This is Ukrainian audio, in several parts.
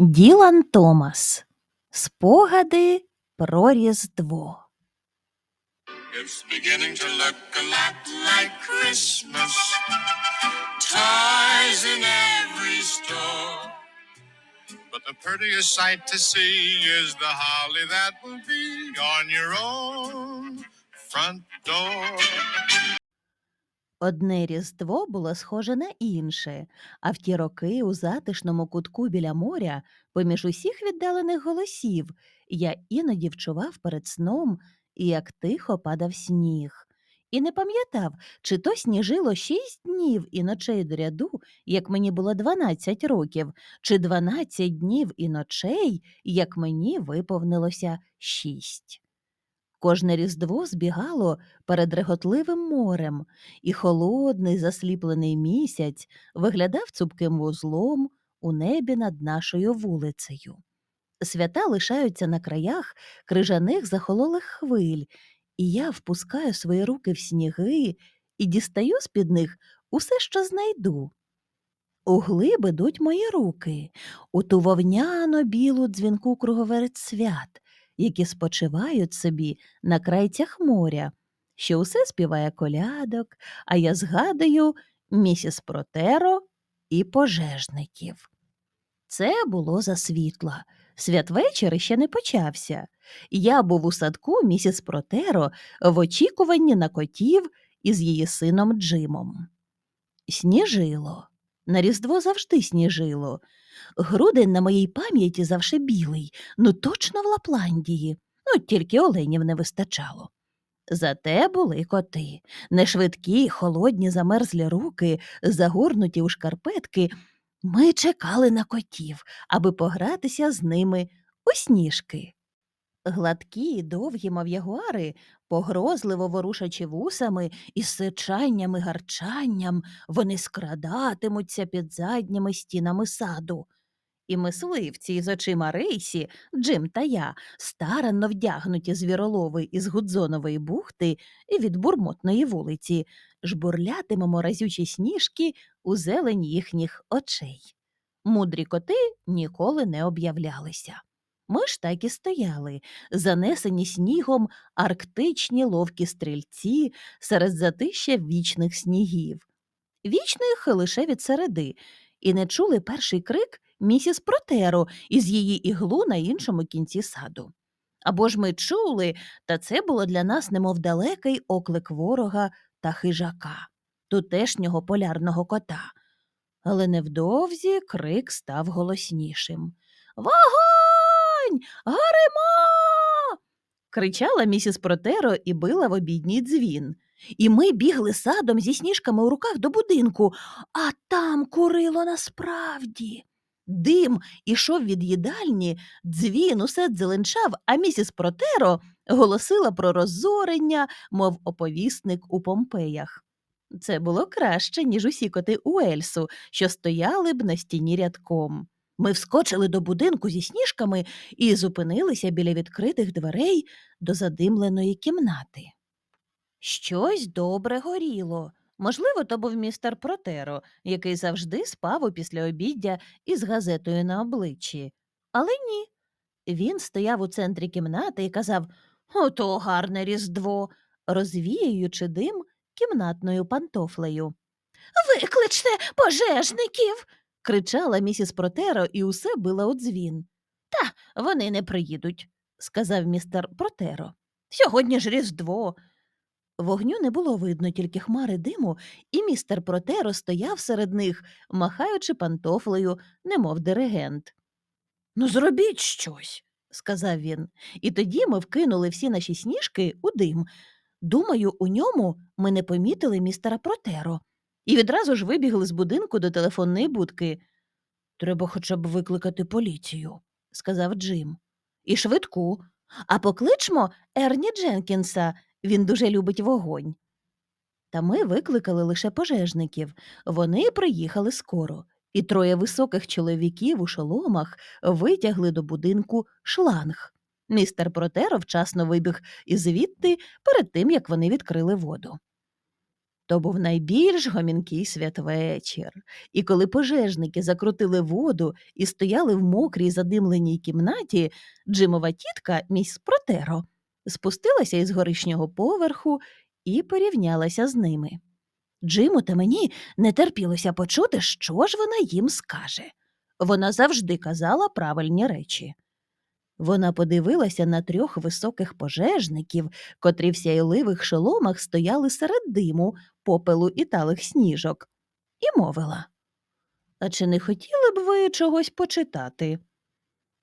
Ділан Томас. Спогади про Різдво. It's beginning to look a lot like Christmas. Toys in every store. But the prettiest sight to see is the holly that will be on your own front door. Одне Різдво було схоже на інше, а в ті роки у затишному кутку біля моря, поміж усіх віддалених голосів, я іноді вчував перед сном, як тихо падав сніг. І не пам'ятав, чи то сніжило шість днів і ночей до ряду, як мені було дванадцять років, чи дванадцять днів і ночей, як мені виповнилося шість. Кожне різдво збігало перед реготливим морем, і холодний засліплений місяць виглядав цупким вузлом у небі над нашою вулицею. Свята лишаються на краях крижаних захололих хвиль, і я впускаю свої руки в сніги і дістаю з-під них усе, що знайду. У глиб ідуть мої руки, у ту вовняно білу дзвінку круговерець свят, які спочивають собі на крайцях моря, що усе співає колядок, а я згадую місіс Протеро і пожежників. Це було за світла. Святвечір ще не почався. Я був у садку місіс Протеро в очікуванні на котів із її сином Джимом. Сніжило. На Різдво завжди сніжило. Грудень на моїй пам'яті завше білий, ну точно в Лапландії. Ну, тільки оленів не вистачало. Зате були коти, нешвидкі, холодні, замерзлі руки, загорнуті у шкарпетки. Ми чекали на котів, аби погратися з ними у сніжки. Гладкі, довгі, мов ягуари, погрозливо ворушачи вусами і сичанням і гарчанням, вони скрадатимуться під задніми стінами саду. І мисливці з очима рейсі, Джим та я, старанно вдягнуті звіролови із Гудзонової бухти і від бурмотної вулиці, жбурлятимемо разючі сніжки у зелень їхніх очей. Мудрі коти ніколи не об'являлися. Ми ж так і стояли, занесені снігом арктичні ловкі стрільці серед затища вічних снігів. Вічних лише від середи, і не чули перший крик місіс Протеро із її іглу на іншому кінці саду. Або ж ми чули, та це було для нас немов далекий оклик ворога та хижака, тутешнього полярного кота. Але невдовзі крик став голоснішим. Вогонь! Гаримо! кричала місіс Протеро і била в обідній дзвін. І ми бігли садом зі сніжками у руках до будинку, а там курило насправді. Дим ішов від їдальні, дзвін усе дзеленчав, а місіс Протеро голосила про розорення, мов оповісник у Помпеях. Це було краще, ніж усі коти Уельсу, що стояли б на стіні рядком. Ми вскочили до будинку зі сніжками і зупинилися біля відкритих дверей до задимленої кімнати. Щось добре горіло. Можливо, то був містер Протеро, який завжди спав у післяобіддя із газетою на обличчі. Але ні. Він стояв у центрі кімнати і казав Ото гарне різдво, розвіюючи дим кімнатною пантофлею. Викличте пожежників. Кричала місіс Протеро і усе била у дзвін. Та вони не приїдуть, сказав містер Протеро. Сьогодні ж Різдво. Вогню не було видно, тільки хмари диму, і містер Протеро стояв серед них, махаючи пантофлею, немов диригент. Ну, зробіть щось, сказав він, і тоді ми вкинули всі наші сніжки у дим. Думаю, у ньому ми не помітили містера Протеро, і відразу ж вибігли з будинку до телефонної будки. Треба хоча б викликати поліцію, сказав Джим. І швидку. А покличмо Ерні Дженкінса, він дуже любить вогонь. Та ми викликали лише пожежників. Вони приїхали скоро, і троє високих чоловіків у шоломах витягли до будинку шланг. Містер Протеро вчасно вибіг із звідти перед тим, як вони відкрили воду. То був найбільш гомінкий святвечір. І коли пожежники закрутили воду і стояли в мокрій задимленій кімнаті, Джимова тітка, міс Протеро, спустилася із горишнього поверху і порівнялася з ними. Джиму та мені не терпілося почути, що ж вона їм скаже. Вона завжди казала правильні речі. Вона подивилася на трьох високих пожежників, котрі в сяйливих шоломах стояли серед диму, попелу і талих сніжок, і мовила А чи не хотіли б ви чогось почитати?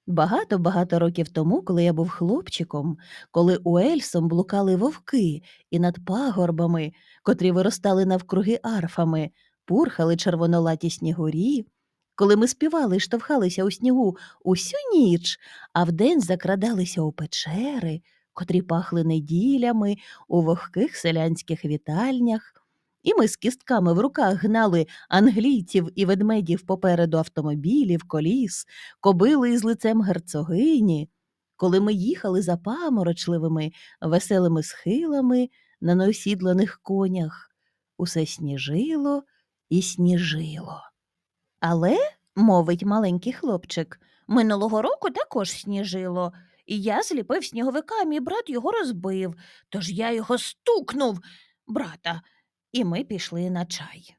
Багато-багато років тому, коли я був хлопчиком, коли у Ельсом блукали вовки, і над пагорбами, котрі виростали навкруги арфами, пурхали червонолаті снігурі, коли ми співали і штовхалися у снігу усю ніч, а вдень закрадалися у печери, котрі пахли неділями у вогких селянських вітальнях, і ми з кістками в руках гнали англійців і ведмедів попереду автомобілів, коліс, кобили із лицем герцогині, коли ми їхали за паморочливими, веселими схилами на неосідланих конях, усе сніжило і сніжило. Але, мовить маленький хлопчик, минулого року також сніжило, і я зліпив сніговика, а мій брат його розбив, тож я його стукнув, брата, і ми пішли на чай.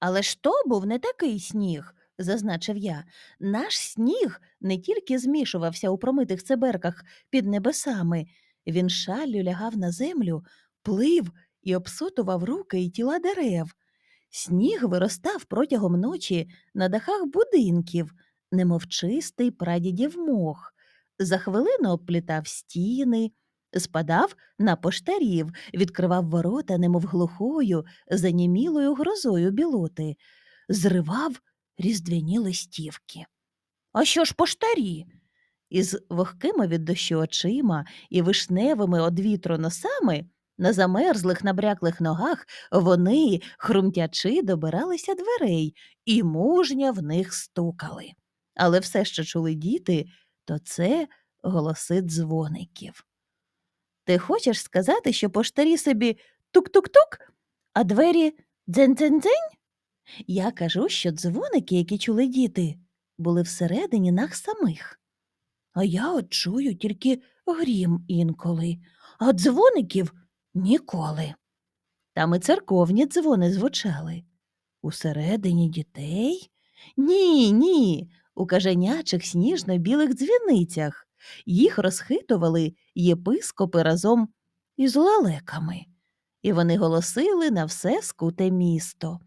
Але ж то був не такий сніг, зазначив я. Наш сніг не тільки змішувався у промитих цеберках під небесами, він шаллю лягав на землю, плив і обсотував руки і тіла дерев. Сніг виростав протягом ночі на дахах будинків, немов чистий прадідів мох. За хвилину обплітав стіни, спадав на поштарів, відкривав ворота, немов глухою, занімілою грозою білоти, зривав різдвяні листівки. А що ж поштарі? Із вогкими від дощу очима і вишневими од вітру носами на замерзлих набряклих ногах вони, хрумтячи, добиралися дверей і мужньо в них стукали. Але все, що чули діти, то це голоси дзвоників. Ти хочеш сказати, що поштарі собі тук-тук-тук, а двері дзень-дзень-дзень? Я кажу, що дзвоники, які чули діти, були всередині нас самих. А я от чую тільки грім інколи, а дзвоників ніколи. Там і церковні дзвони звучали. Усередині дітей? Ні, ні, у каженячих сніжно-білих дзвіницях. Їх розхитували єпископи разом із лелеками, і вони голосили на все скуте місто.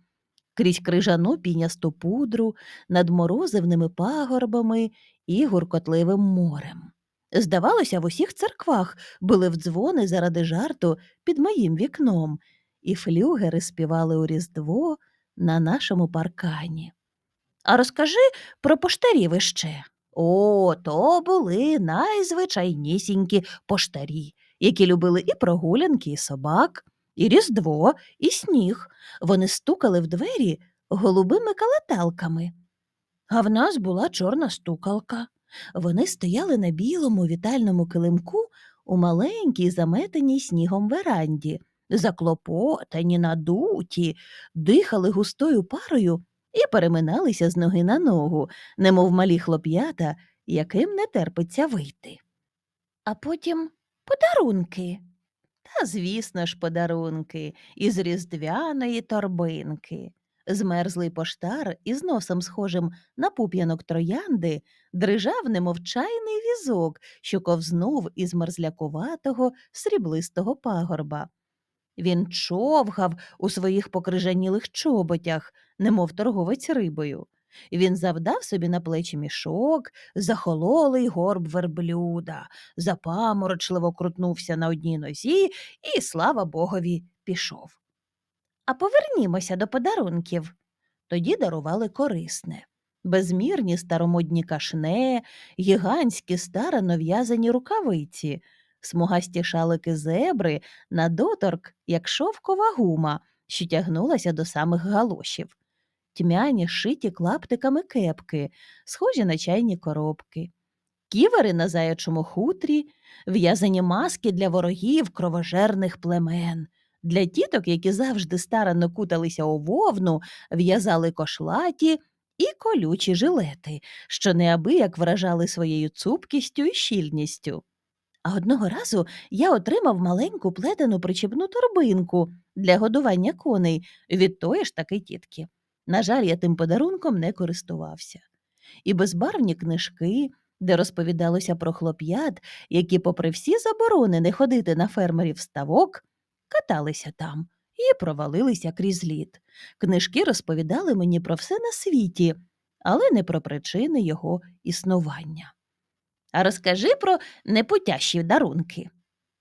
Крізь крижану пінясту пудру, над морозивними пагорбами і гуркотливим морем. Здавалося, в усіх церквах були в дзвони заради жарту під моїм вікном, і флюгери співали у Різдво на нашому паркані. А розкажи про поштарів іще. О, то були найзвичайнісінькі поштарі, які любили і прогулянки, і собак, і різдво, і сніг. Вони стукали в двері голубими калаталками. А в нас була чорна стукалка. Вони стояли на білому вітальному килимку у маленькій заметеній снігом веранді, заклопотані, надуті, дихали густою парою і переминалися з ноги на ногу, немов малі хлоп'ята, яким не терпиться вийти. А потім подарунки. Та, звісно ж, подарунки із різдвяної торбинки. Змерзлий поштар із носом схожим на пуп'янок троянди дрижав немов чайний візок, що ковзнув із мерзлякуватого сріблистого пагорба. Він човгав у своїх покрижанілих чоботях, немов торговець рибою. Він завдав собі на плечі мішок, захололий горб верблюда, запаморочливо крутнувся на одній нозі і, слава богові, пішов. А повернімося до подарунків. Тоді дарували корисне. Безмірні старомодні кашне, гігантські старано в'язані рукавиці, смугасті шалики зебри на доторк, як шовкова гума, що тягнулася до самих галошів, тьмяні шиті клаптиками кепки, схожі на чайні коробки, ківери на заячому хутрі, в'язані маски для ворогів кровожерних племен, Для тіток, які завжди старанно куталися у вовну, в'язали кошлаті і колючі жилети, що неабияк вражали своєю цупкістю і щільністю. А одного разу я отримав маленьку плетену причіпну торбинку для годування коней від тої ж таки тітки. На жаль, я тим подарунком не користувався. І безбарвні книжки, де розповідалося про хлоп'ят, які, попри всі заборони не ходити на фермерів ставок, каталися там і провалилися крізь лід. Книжки розповідали мені про все на світі, але не про причини його існування. А розкажи про непутящі дарунки.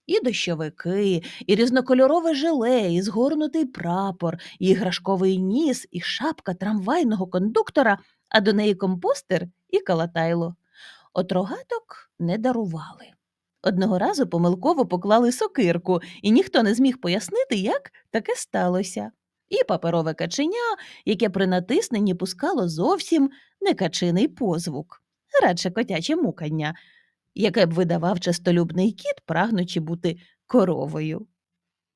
І дощовики, і різнокольорове желе, і згорнутий прапор, і іграшковий ніс, і шапка трамвайного кондуктора, а до неї компостер і калатайло. От рогаток не дарували. Одного разу помилково поклали сокирку, і ніхто не зміг пояснити, як таке сталося. І паперове каченя, яке при натисненні пускало зовсім не качиний позвук, радше котяче мукання, яке б видавав честолюбний кіт, прагнучи бути коровою.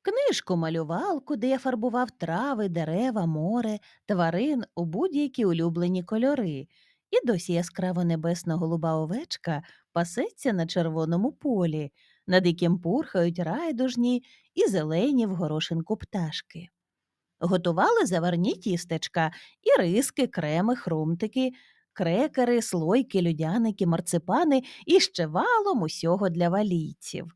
Книжку малювалку, де я фарбував трави, дерева, море, тварин у будь-які улюблені кольори, і досі яскраво небесно голуба овечка пасеться на червоному полі, над яким пурхають райдужні і зелені в горошинку пташки. Готували заварні тістечка, і риски, креми, хрумтики, крекери, слойки, людяники, марципани і ще валом усього для валійців.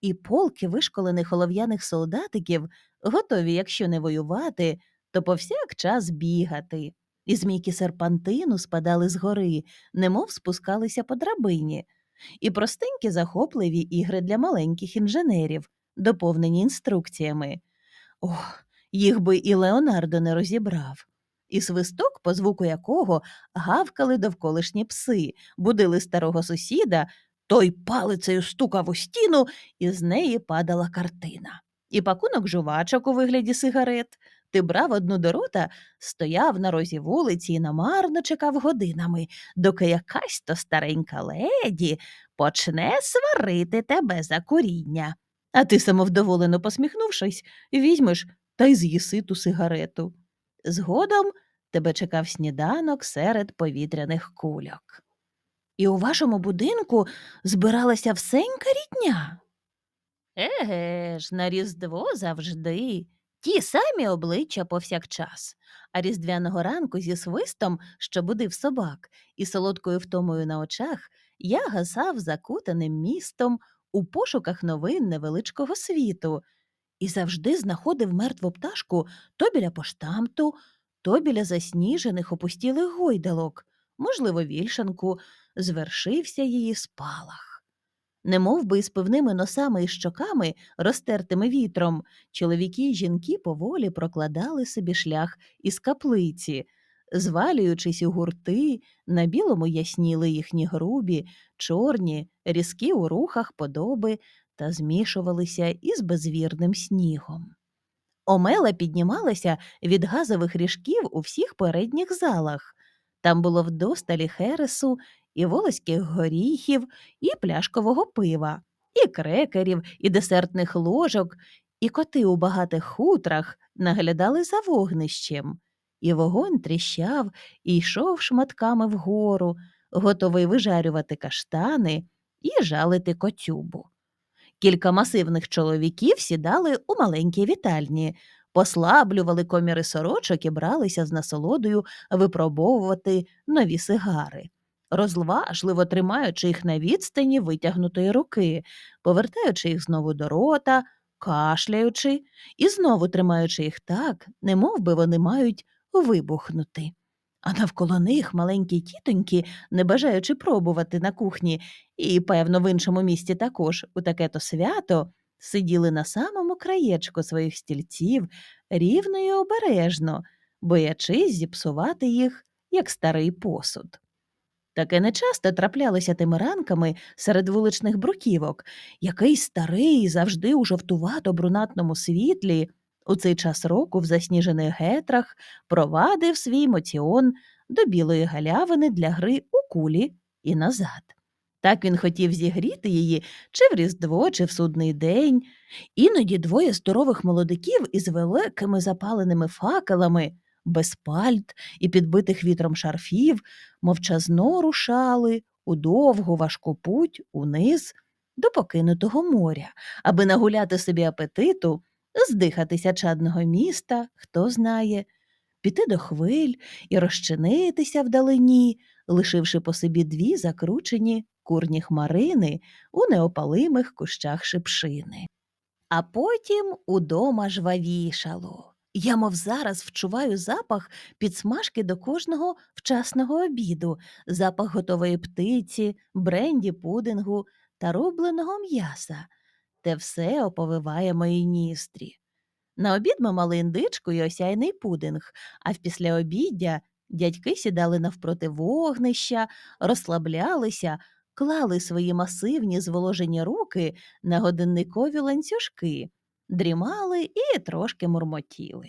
І полки вишколених олов'яних солдатиків, готові, якщо не воювати, то повсякчас бігати. І змійки серпантину спадали з гори, немов спускалися по драбині, і простенькі захопливі ігри для маленьких інженерів, доповнені інструкціями. Ох, їх би і Леонардо не розібрав. І свисток, по звуку якого гавкали довколишні пси, будили старого сусіда, той палицею стукав у стіну, і з неї падала картина. І пакунок жувачок у вигляді сигарет. Ти брав одну до рота, стояв на розі вулиці і намарно чекав годинами, доки якась то старенька леді почне сварити тебе за куріння. А ти, самовдоволено посміхнувшись, візьмеш та й з'їси ту сигарету. Згодом тебе чекав сніданок серед повітряних кульок. І у вашому будинку збиралася всенька рідня. Еге ж, на Різдво завжди. Ті самі обличчя повсякчас, а різдвяного ранку зі свистом, що будив собак, і солодкою втомою на очах я гасав закутаним містом у пошуках новин невеличкого світу і завжди знаходив мертву пташку то біля поштамту, то біля засніжених опустілих гойдалок, можливо, вільшанку, звершився її спалах. Немов би із пивними носами і щоками, розтертими вітром, чоловіки й жінки поволі прокладали собі шлях із каплиці, звалюючись у гурти, на білому ясніли їхні грубі, чорні, різкі у рухах подоби та змішувалися із безвірним снігом. Омела піднімалася від газових ріжків у всіх передніх залах. Там було вдосталі хересу, і волоських горіхів, і пляшкового пива, і крекерів, і десертних ложок, і коти у багатих хутрах наглядали за вогнищем. І вогонь тріщав і йшов шматками вгору, готовий вижарювати каштани і жалити котюбу. Кілька масивних чоловіків сідали у маленькій вітальні, послаблювали коміри сорочок і бралися з насолодою випробовувати нові сигари, розважливо тримаючи їх на відстані витягнутої руки, повертаючи їх знову до рота, кашляючи і знову тримаючи їх так, немов би вони мають вибухнути. А навколо них маленькі тітоньки, не бажаючи пробувати на кухні, і, певно, в іншому місті також у таке то свято, сиділи на самому краєчку своїх стільців рівно і обережно, боячись зіпсувати їх, як старий посуд. Таке нечасто траплялося тими ранками серед вуличних бруківок, який старий, завжди у жовтувато-брунатному світлі, у цей час року в засніжених гетрах провадив свій моціон до білої галявини для гри у кулі і назад. Так він хотів зігріти її чи в Різдво, чи в судний день. Іноді двоє здорових молодиків із великими запаленими факелами, без пальт і підбитих вітром шарфів, мовчазно рушали у довгу важку путь униз до покинутого моря, аби нагуляти собі апетиту, здихатися чадного міста, хто знає, піти до хвиль і розчинитися вдалині, лишивши по собі дві закручені курні хмарини у неопалимих кущах шипшини. А потім удома жвавішало. Я, мов зараз, вчуваю запах підсмажки до кожного вчасного обіду, запах готової птиці, бренді пудингу та рубленого м'яса. Те все оповиває мої ністрі. На обід ми мали індичку і осяйний пудинг, а в післяобіддя дядьки сідали навпроти вогнища, розслаблялися, клали свої масивні зволожені руки на годинникові ланцюжки, дрімали і трошки мурмотіли.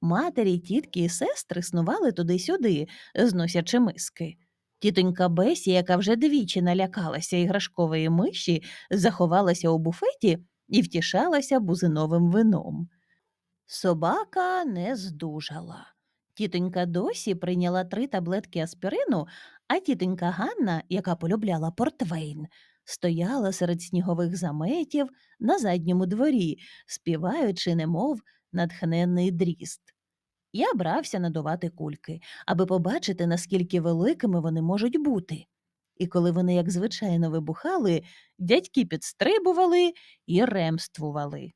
Матері, тітки і сестри снували туди-сюди, зносячи миски. Тітонька Бесі, яка вже двічі налякалася іграшкової миші, заховалася у буфеті і втішалася бузиновим вином. Собака не здужала. Тітонька досі прийняла три таблетки аспірину, а тітонька Ганна, яка полюбляла портвейн, стояла серед снігових заметів на задньому дворі, співаючи, немов натхненний дріст. Я брався надувати кульки, аби побачити, наскільки великими вони можуть бути. І коли вони, як звичайно, вибухали, дядьки підстрибували і ремствували.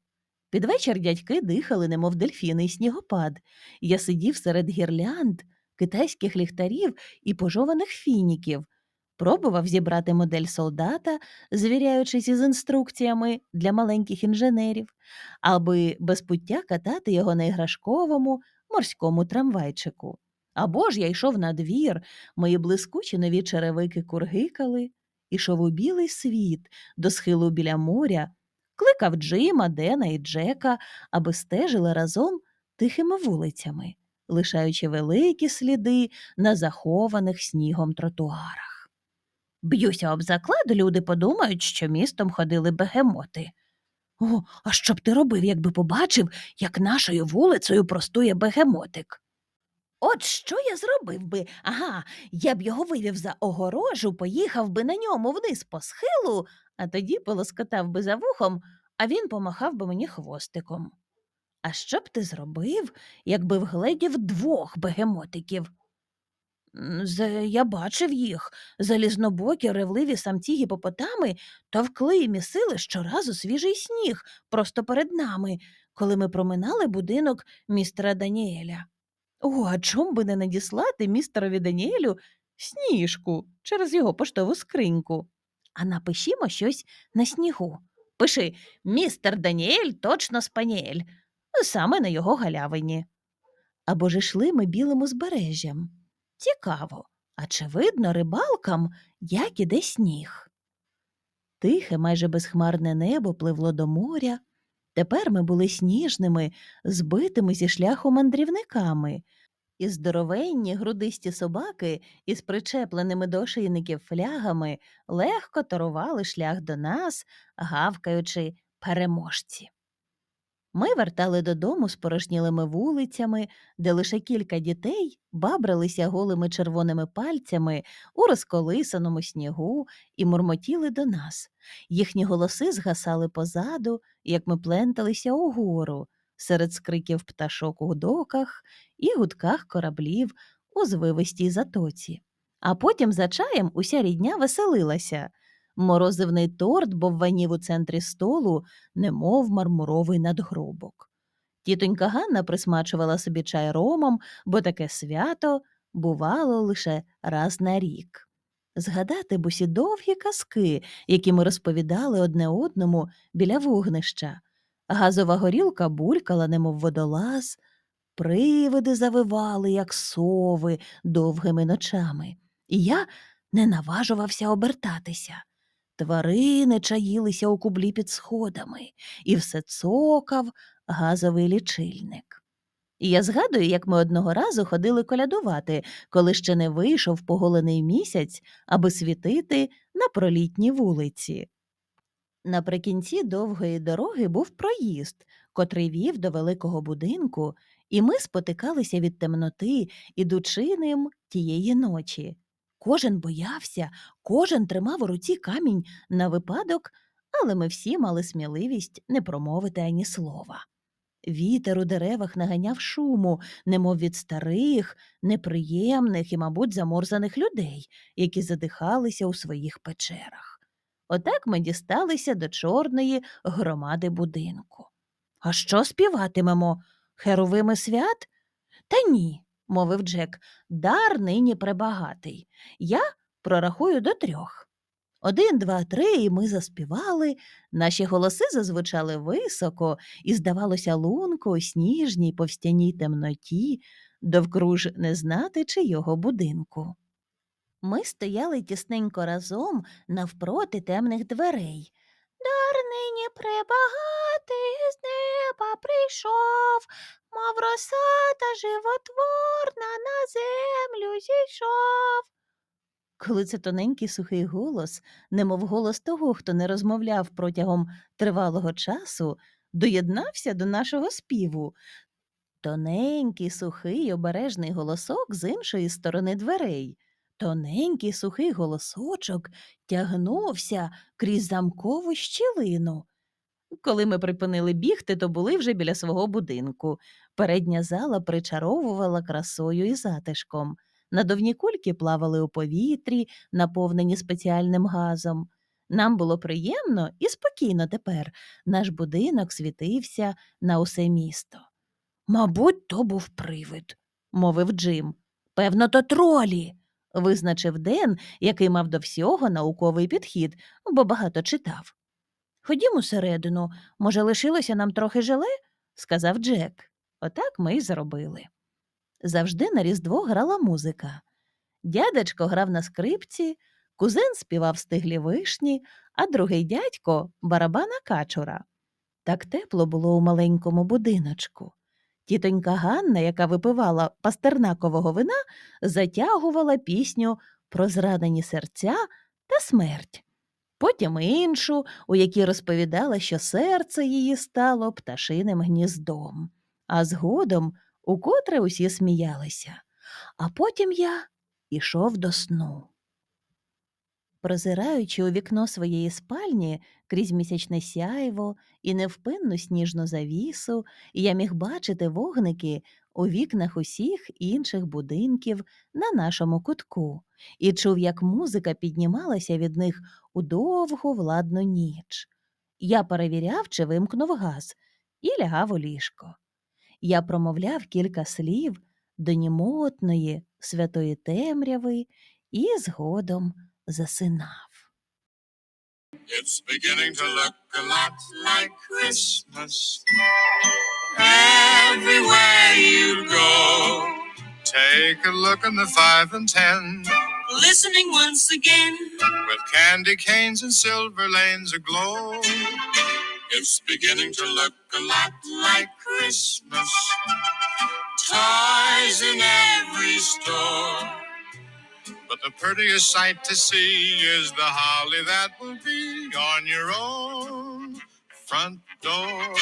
Під вечір дядьки дихали, немов дельфіни й снігопад. Я сидів серед гірлянд, китайських ліхтарів і пожованих фініків, пробував зібрати модель солдата, звіряючись із інструкціями для маленьких інженерів, аби без пуття катати його на іграшковому морському трамвайчику. Або ж я йшов на двір, мої блискучі нові черевики кургикали, ішов у білий світ до схилу біля моря, кликав Джима, Дена і Джека, аби стежили разом тихими вулицями, лишаючи великі сліди на захованих снігом тротуарах. Б'юся об заклад, люди подумають, що містом ходили бегемоти. О, а що б ти робив, якби побачив, як нашою вулицею простує бегемотик? От що я зробив би? Ага, я б його вивів за огорожу, поїхав би на ньому вниз по схилу, а тоді полоскотав би за вухом, а він помахав би мені хвостиком. А що б ти зробив, якби вгледів двох бегемотиків? З, я бачив їх, залізнобокі, ревливі самці гіпопотами товкли і місили щоразу свіжий сніг просто перед нами, коли ми проминали будинок містера Даніеля. О, а чом би не надіслати містерові Даніелю сніжку через його поштову скриньку? А напишімо щось на снігу. Пиши містер Даніель точно спаніель, саме на його галявині. Або ж йшли ми білим узбережжям. Цікаво, а чи видно рибалкам, як іде сніг? Тихе, майже безхмарне небо пливло до моря. Тепер ми були сніжними, збитими зі шляху мандрівниками, і здоровенні грудисті собаки із причепленими до ошейників флягами легко торували шлях до нас, гавкаючи переможці. Ми вертали додому з порожнілими вулицями, де лише кілька дітей бабралися голими червоними пальцями у розколисаному снігу і мурмотіли до нас. Їхні голоси згасали позаду, як ми пленталися угору, серед скриків пташок у доках і гудках кораблів у звивистій затоці. А потім за чаєм уся рідня веселилася. Морозивний торт бовванів у центрі столу, немов мармуровий надгробок. Тітонька Ганна присмачувала собі чай ромом, бо таке свято бувало лише раз на рік. Згадати б усі довгі казки, які ми розповідали одне одному біля вогнища. Газова горілка булькала, немов водолаз, привиди завивали, як сови, довгими ночами, і я не наважувався обертатися. Тварини чаїлися у кублі під сходами, і все цокав газовий лічильник. І я згадую, як ми одного разу ходили колядувати, коли ще не вийшов поголений місяць, аби світити на пролітній вулиці. Наприкінці довгої дороги був проїзд, котрий вів до великого будинку, і ми спотикалися від темноти, ідучи ним тієї ночі. Кожен боявся, кожен тримав у руці камінь на випадок, але ми всі мали сміливість не промовити ані слова. Вітер у деревах наганяв шуму, немов від старих, неприємних і, мабуть, заморзаних людей, які задихалися у своїх печерах. Отак ми дісталися до чорної громади будинку. А що співатимемо? Херовими свят? Та ні, мовив Джек, дар нині пребагатий. Я прорахую до трьох. Один, два, три, і ми заспівали. Наші голоси зазвучали високо, і, здавалося, лунко у сніжній повстяній темноті, довкруж не знати чийого будинку. Ми стояли тісненько разом навпроти темних дверей. Дар нині пребагатий з неба прийшов, мов роса та животворна на землю зійшов. Коли це тоненький сухий голос, немов голос того, хто не розмовляв протягом тривалого часу, доєднався до нашого співу. Тоненький, сухий, обережний голосок з іншої сторони дверей. Тоненький сухий голосочок тягнувся крізь замкову щілину. Коли ми припинили бігти, то були вже біля свого будинку. Передня зала причаровувала красою і затишком. Надувні кульки плавали у повітрі, наповнені спеціальним газом. Нам було приємно і спокійно тепер. Наш будинок світився на усе місто. Мабуть, то був привид, мовив Джим. Певно, то тролі, визначив Ден, який мав до всього науковий підхід, бо багато читав. Ходімо всередину, може, лишилося нам трохи желе? сказав Джек. Отак ми й зробили. Завжди на Різдво грала музика. Дядечко грав на скрипці, кузен співав стиглі вишні, а другий дядько барабана качура. Так тепло було у маленькому будиночку. Тітонька Ганна, яка випивала пастернакового вина, затягувала пісню про зранені серця та смерть. Потім іншу, у якій розповідала, що серце її стало пташиним гніздом, а згодом укотре усі сміялися. А потім я ішов до сну. Прозираючи у вікно своєї спальні крізь місячне сяйво і невпинну сніжну завісу, я міг бачити вогники у вікнах усіх інших будинків на нашому кутку і чув, як музика піднімалася від них у довгу владну ніч. Я перевіряв, чи вимкнув газ, і лягав у ліжко. Я промовляв кілька слів до німотної святої темряви і згодом засинав. It's beginning to look a lot like Christmas everywhere you go. Take a look in the five and ten listening once again. with candy canes and silver lanes aglow. It's beginning to look a lot like Christmas. Toys in every store. But the prettiest sight to see is the holly that will be on your own front door.